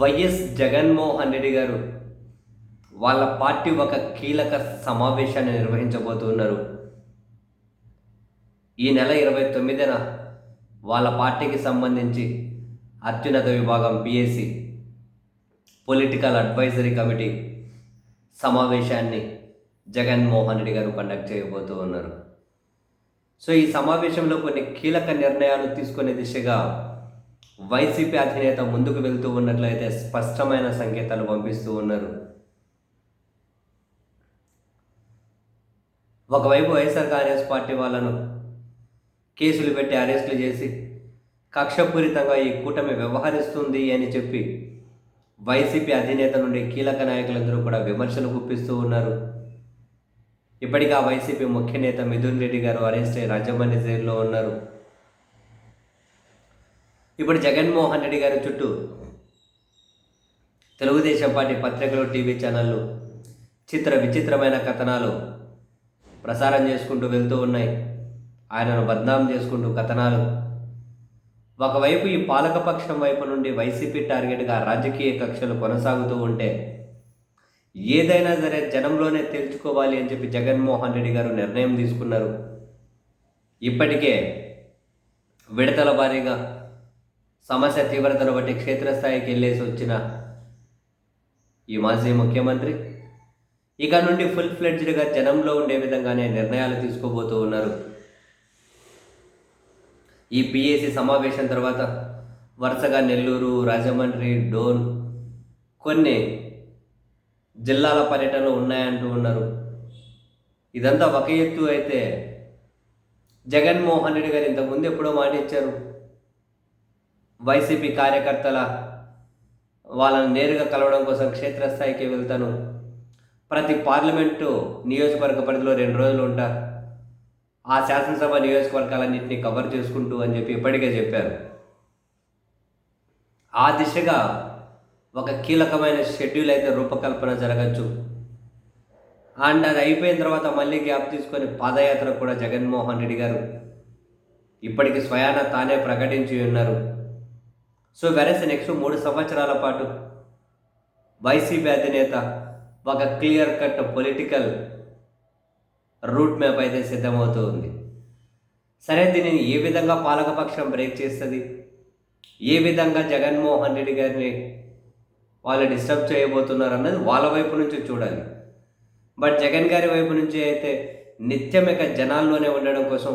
YS Jaganmohan Reddy గారు వాళ్ళ party ఒక కీలక సమావేశాన్ని నిర్వహించబోతున్నారు. ఈ నెల ఇరవై తొమ్మిదిన వాళ్ళ పార్టీకి సంబంధించి అత్యున్నత విభాగం పిఎస్సి పొలిటికల్ అడ్వైజరీ కమిటీ సమావేశాన్ని జగన్మోహన్ రెడ్డి గారు కండక్ట్ చేయబోతూ ఉన్నారు. సో ఈ సమావేశంలో కొన్ని కీలక నిర్ణయాలు తీసుకునే దిశగా వైసీపీ అధినేత ముందుకు వెళ్తూ ఉన్నట్లయితే స్పష్టమైన సంకేతాలు పంపిస్తూ ఉన్నారు. ఒకవైపు వైఎస్ఆర్ కాంగ్రెస్ పార్టీ వాళ్ళను కేసులు పెట్టి అరెస్టులు చేసి కక్షపూరితంగా ఈ కూటమి వ్యవహరిస్తుంది అని చెప్పి వైసీపీ అధినేత నుండి కీలక నాయకులందరూ కూడా విమర్శలు గుప్పిస్తూ ఉన్నారు. ఇప్పటికీ ఆ వైసీపీ ముఖ్య నేత మిథున్ రెడ్డి గారు అరెస్ట్ అయ్యి రాజమండ్రి జైల్లో ఉన్నారు. ఇప్పుడు జగన్మోహన్ రెడ్డి గారి చుట్టూ తెలుగుదేశం పార్టీ పత్రికలు టీవీ ఛానళ్ళు చిత్ర విచిత్రమైన కథనాలు ప్రసారం చేసుకుంటూ వెళ్తూ ఉన్నాయి. ఆయనను బద్నాం చేసుకుంటూ కథనాలు. ఒకవైపు ఈ పాలకపక్షం వైపు నుండి వైసీపీ టార్గెట్గా రాజకీయ కక్షలు కొనసాగుతూ ఉంటే ఏదైనా సరే జనంలోనే తేల్చుకోవాలి అని చెప్పి జగన్మోహన్ రెడ్డి గారు నిర్ణయం తీసుకున్నారు. ఇప్పటికే విడతల వారీగా సమస్య తీవ్రతను బట్టి క్షేత్రస్థాయికి వెళ్ళేసి వచ్చిన ఈ మాజీ ముఖ్యమంత్రి ఇక నుండి ఫుల్ ఫ్లెడ్జ్డ్గా జనంలో ఉండే విధంగానే నిర్ణయాలు తీసుకోబోతూ ఉన్నారు. ఈ పిఏసి సమావేశం తర్వాత వరుసగా నెల్లూరు రాజమండ్రి డోన్ కొన్ని జిల్లాల పర్యటనలు ఉన్నాయంటూ ఉన్నారు. ఇదంతా ఒక ఎత్తు అయితే జగన్మోహన్ రెడ్డి గారు ఇంతకుముందు ఎప్పుడో మాట ఇచ్చారు వైసీపీ కార్యకర్తల వాళ్ళని నేరుగా కలవడం కోసం క్షేత్రస్థాయికి వెళ్తాను. ప్రతి పార్లమెంటు నియోజకవర్గ పరిధిలో రెండు రోజులు ఉంటా. ఆ శాసనసభ నియోజకవర్గాలన్నింటినీ కవర్ చేసుకుంటూ అని చెప్పి ఇప్పటికే చెప్పారు. ఆ దిశగా ఒక కీలకమైన షెడ్యూల్ అయితే రూపకల్పన జరగచ్చు. అండ్ అది అయిపోయిన తర్వాత మళ్ళీ గ్యాప్ తీసుకొని పాదయాత్ర కూడా జగన్మోహన్ రెడ్డి గారు ఇప్పటికి స్వయాన తానే ప్రకటించి ఉన్నారు. సో వెరస్ నెక్స్ట్ మూడు సంవత్సరాల పాటు వైసీపీ అధినేత ఒక clear cut political route map అయితే సిద్ధమవుతూ ఉంది సరే దీనిని ఏ విధంగా పాలకపక్షం బ్రేక్ చేస్తుంది? ఏ విధంగా జగన్మోహన్ రెడ్డి గారిని వాళ్ళు డిస్టర్బ్ చేయబోతున్నారు అన్నది వాళ్ళ వైపు నుంచి చూడాలి. బట్ జగన్ గారి వైపు నుంచి అయితే నిత్యం ఇక జనాల్లోనే ఉండడం కోసం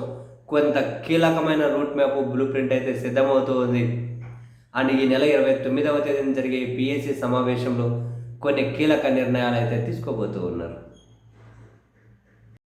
కొంత కీలకమైన రూట్ మ్యాప్ బ్లూ ప్రింట్ అయితే సిద్ధమవుతూ ఉంది అండ్ ఈ నెల ఇరవై తొమ్మిదవ తేదీన జరిగే పిఎస్సి సమావేశంలో కొన్ని కీలక నిర్ణయాలు అయితే తీసుకోబోతూ ఉన్నారు.